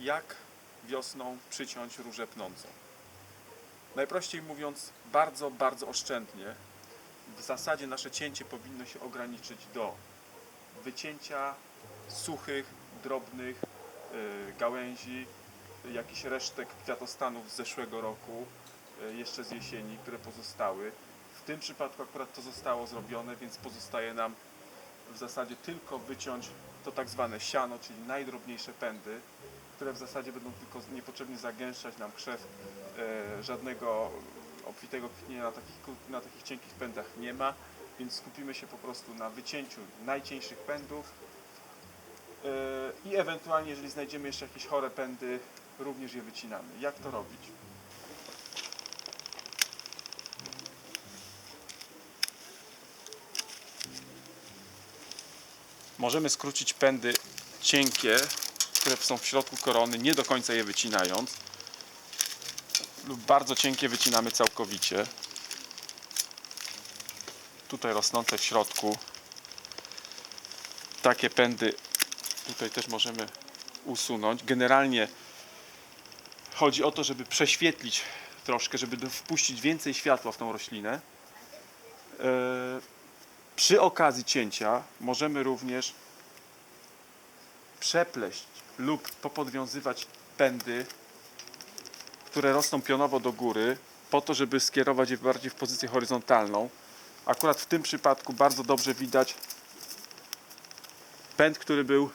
Jak wiosną przyciąć różę pnącą? Najprościej mówiąc, bardzo, bardzo oszczędnie. W zasadzie nasze cięcie powinno się ograniczyć do wycięcia suchych, drobnych y, gałęzi, jakichś resztek kwiatostanów z zeszłego roku, y, jeszcze z jesieni, które pozostały. Tym przypadku akurat to zostało zrobione, więc pozostaje nam w zasadzie tylko wyciąć to tak zwane siano, czyli najdrobniejsze pędy, które w zasadzie będą tylko niepotrzebnie zagęszczać nam krzew. E, żadnego obfitego kwitnienia na takich, na takich cienkich pędach nie ma, więc skupimy się po prostu na wycięciu najcieńszych pędów e, i ewentualnie, jeżeli znajdziemy jeszcze jakieś chore pędy, również je wycinamy. Jak to robić? Możemy skrócić pędy cienkie, które są w środku korony, nie do końca je wycinając. Lub bardzo cienkie wycinamy całkowicie. Tutaj rosnące w środku. Takie pędy tutaj też możemy usunąć. Generalnie chodzi o to, żeby prześwietlić troszkę, żeby wpuścić więcej światła w tą roślinę. Przy okazji cięcia możemy również przepleść lub popodwiązywać pędy, które rosną pionowo do góry, po to, żeby skierować je bardziej w pozycję horyzontalną. Akurat w tym przypadku bardzo dobrze widać pęd, który był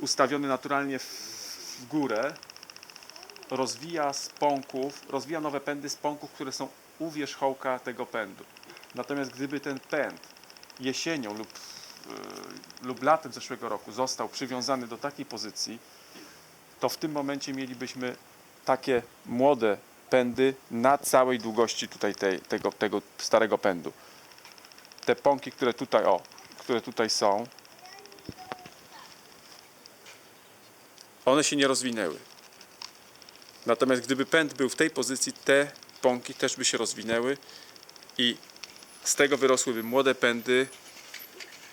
ustawiony naturalnie w górę, rozwija z pąków, rozwija nowe pędy z pąków, które są u wierzchołka tego pędu. Natomiast gdyby ten pęd jesienią lub y, lub latem zeszłego roku został przywiązany do takiej pozycji, to w tym momencie mielibyśmy takie młode pędy na całej długości tutaj tej, tego, tego starego pędu. Te pąki, które tutaj, o, które tutaj są, one się nie rozwinęły. Natomiast gdyby pęd był w tej pozycji, te pąki też by się rozwinęły i z tego wyrosłyby młode pędy,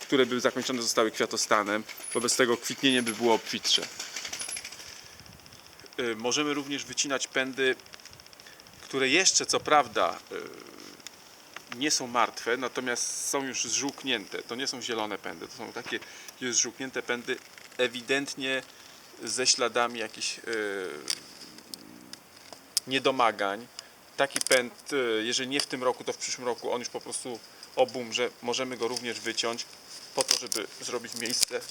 które by zakończone zostały kwiatostanem. Wobec tego kwitnienie by było obfitsze. Y, Możemy również wycinać pędy, które jeszcze co prawda y, nie są martwe, natomiast są już zżółknięte. To nie są zielone pędy, to są takie już zżółknięte pędy, ewidentnie ze śladami jakichś y, niedomagań. Taki pęd, y, jeżeli nie w tym roku, to w przyszłym roku on już po prostu obumrze. Możemy go również wyciąć po to, żeby zrobić miejsce,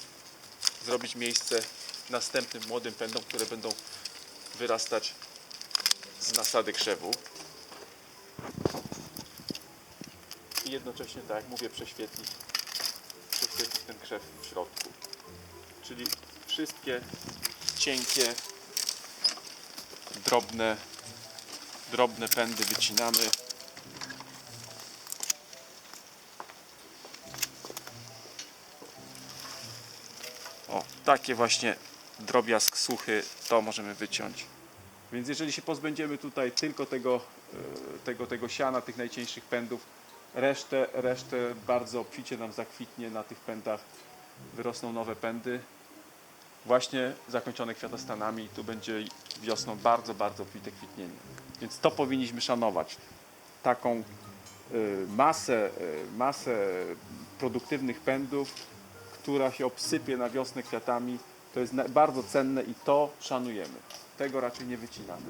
zrobić miejsce następnym młodym pędom, które będą wyrastać z nasady krzewu. I jednocześnie, tak jak mówię, prześwietlić, prześwietlić ten krzew w środku. Czyli wszystkie cienkie, drobne, drobne pędy wycinamy. O, takie właśnie drobiazg suchy to możemy wyciąć. Więc jeżeli się pozbędziemy tutaj tylko tego, e, tego, tego siana, tych najcieńszych pędów, resztę, resztę bardzo obficie nam zakwitnie na tych pędach, wyrosną nowe pędy, właśnie zakończone kwiatostanami. Tu będzie wiosną bardzo, bardzo obfite kwitnienie. Więc to powinniśmy szanować. Taką y, masę, y, masę produktywnych pędów, która się obsypie na wiosnę kwiatami, to jest bardzo cenne i to szanujemy. Tego raczej nie wycinamy.